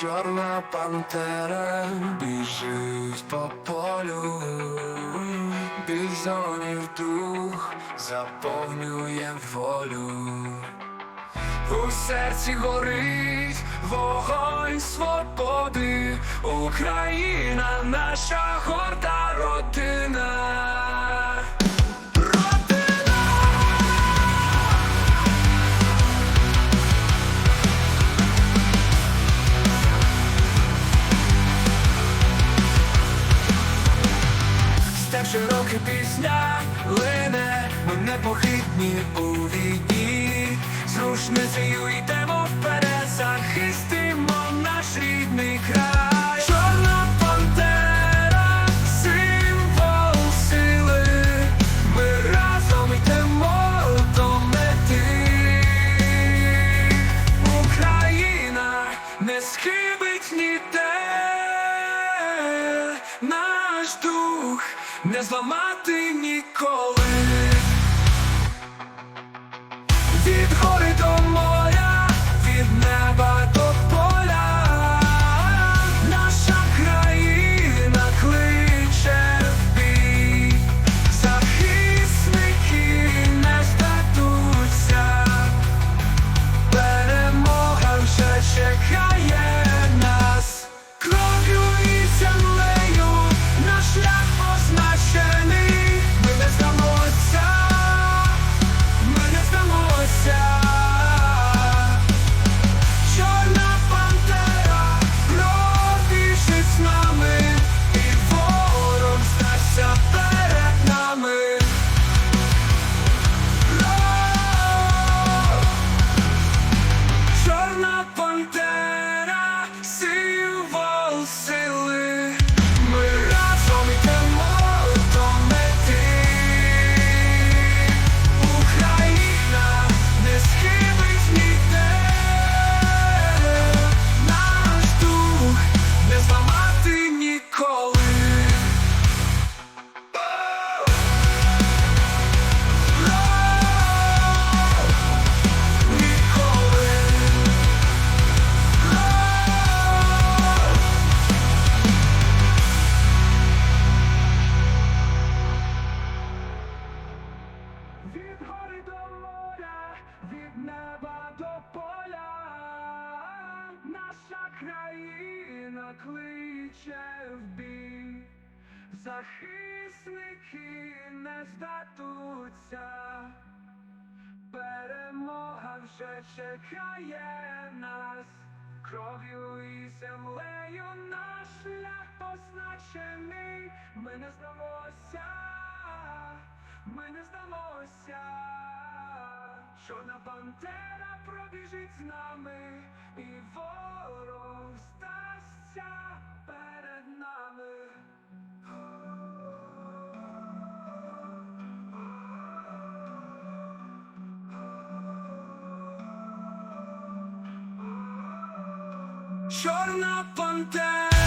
Чорна пантера біжить по полю, бізонів дух заповнює волю. У серці горить вогонь свободи, Україна наша горда родина. Непохитні у війні. З рушницею йдемо вперед, захистимо наш рідний край. Чорна пантера, символ сили. Ми разом йдемо до. Україна не схибить ніде. Наш дух не зламати ніколи. Від гори до моря, від неба до поля, наша країна кличе в бій, захисники не здадуться, перемога вже чекає нас, кров'ю і землею наш шлях позначений, ми не здамося. Ми не здамося, чорна пантера пробіжить з нами, і ворог здасться перед нами. Чорна пантера